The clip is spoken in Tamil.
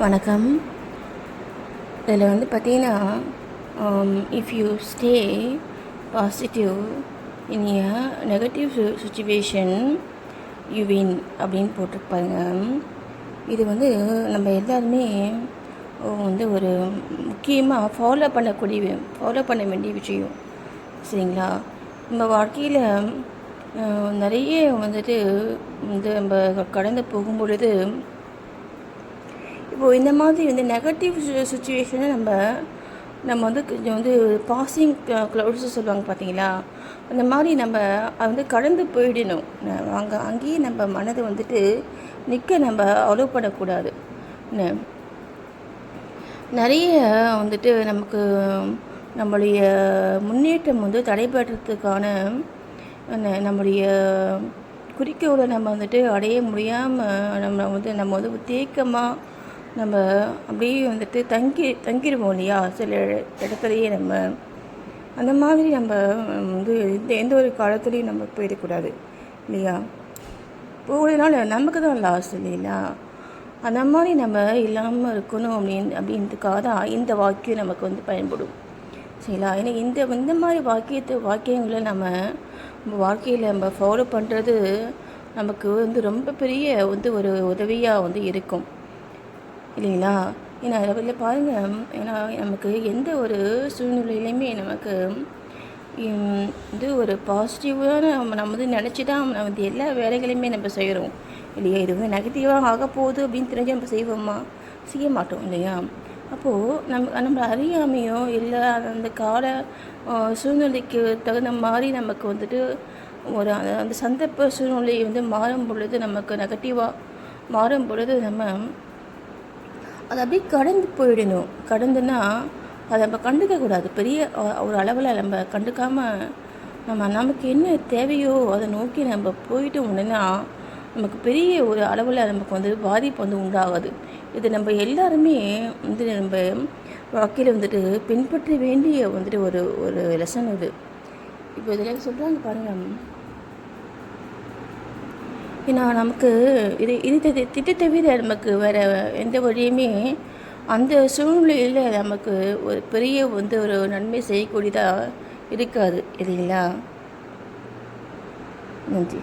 வணக்கம். இதில் வந்து பார்த்தீங்கன்னா if you stay positive in a negative situation you win அப்படின்னு போட்டிருப்பாங்க. இது வந்து நம்ம எல்லாருமே வந்து ஒரு முக்கியமாக ஃபாலோ பண்ணக்கூடிய ஃபாலோ பண்ண வேண்டிய விஷயம். சரிங்களா? நம்ம வாழ்க்கையில் நிறைய வந்துட்டு வந்து நம்ம கடந்து போகும் பொழுது இப்போது இந்த மாதிரி வந்து நெகட்டிவ் சுச்சுவேஷனை நம்ம நம்ம வந்து கொஞ்சம் வந்து பாசிங் க்ளவுட்ஸு சொல்லுவாங்க பார்த்தீங்களா? அந்த மாதிரி நம்ம அது வந்து கடந்து போயிடணும். அங்கே அங்கேயே நம்ம மனதை வந்துட்டு நிற்க நம்ம அலோவ் பண்ணக்கூடாது. என்ன நிறைய வந்துட்டு நமக்கு நம்மளுடைய முன்னேற்றம் வந்து தடைபடுறதுக்கான என்ன நம்முடைய குறிக்கோளை நம்ம வந்துட்டு அடைய முடியாமல் நம்ம வந்து நம்ம வந்து தேக்கமாக நம்ம அப்படியே வந்துட்டு தங்கி தங்கிடுவோம் இல்லையா? சில இடத்துலையே நம்ம அந்த மாதிரி நம்ம வந்து எந்த எந்த ஒரு காலத்துலேயும் நம்ம போயிடக்கூடாது இல்லையா? போகிறதுனால நமக்கு தான் லாஸ் இல்லைங்களா? அந்த மாதிரி நம்ம இல்லாமல் இருக்கணும் அப்படின்னு அப்படின்றதுக்காக தான் இந்த வாக்கியம் நமக்கு வந்து பயன்படும் சரிங்களா? ஏன்னா இந்த இந்த மாதிரி வாக்கியத்தை வாக்கியங்களை நம்ம நம்ம வாழ்க்கையில் நம்ம ஃபாலோ பண்ணுறது நமக்கு வந்து ரொம்ப பெரிய வந்து ஒரு உதவியாக வந்து இருக்கும். இல்லைங்களா? ஏன்னா அதில் பாருங்கள் ஏன்னா நமக்கு எந்த ஒரு சூழ்நிலையிலையுமே நமக்கு இது ஒரு பாசிட்டிவான நம்ம நம்ம வந்து நினச்சி தான் நம்ம வந்து எல்லா வேலைகளையுமே நம்ம செய்கிறோம் இல்லையா? இது வந்து நெகட்டிவாக ஆக போகுது அப்படின்னு தெரிஞ்சு நம்ம செய்வோமா? செய்ய மாட்டோம் இல்லையா? அப்போது நம்ம நம்ம அறியாமையோ இல்லை அந்த கால சூழ்நிலைக்கு தகுந்த மாதிரி நமக்கு வந்துட்டு ஒரு அந்த- அந்த சந்தர்ப்ப சூழ்நிலை வந்து மாறும் பொழுது நமக்கு நெகட்டிவாக மாறும் பொழுது நம்ம அது அப்படியே கடந்து போயிடணும். கடந்துன்னா அதை நம்ம கண்டுக்க கூடாது. பெரிய ஒரு அளவில் நம்ம கண்டுக்காமல் நம்ம நமக்கு என்ன தேவையோ அதை நோக்கி நம்ம போயிட்டு உடனே நமக்கு பெரிய ஒரு அளவில் நமக்கு வந்து பாதிப்பு வந்து உண்டாகாது. இது நம்ம எல்லாருமே வந்து நம்ம வாழ்க்கையில் வந்துட்டு பின்பற்ற வேண்டிய வந்துட்டு ஒரு ஒரு லெசன் இது. இப்போ இதில் சொல்கிறாங்க பாருங்கள் ஏன்னா நமக்கு இது இது தி- திட்ட தவிர நமக்கு வேறு எந்த வழியுமே அந்த சூழ்நிலையில் நமக்கு ஒரு பெரிய வந்து ஒரு நன்மை செய்யக்கூடியதாக இருக்காது இல்லைங்களா? நன்றி.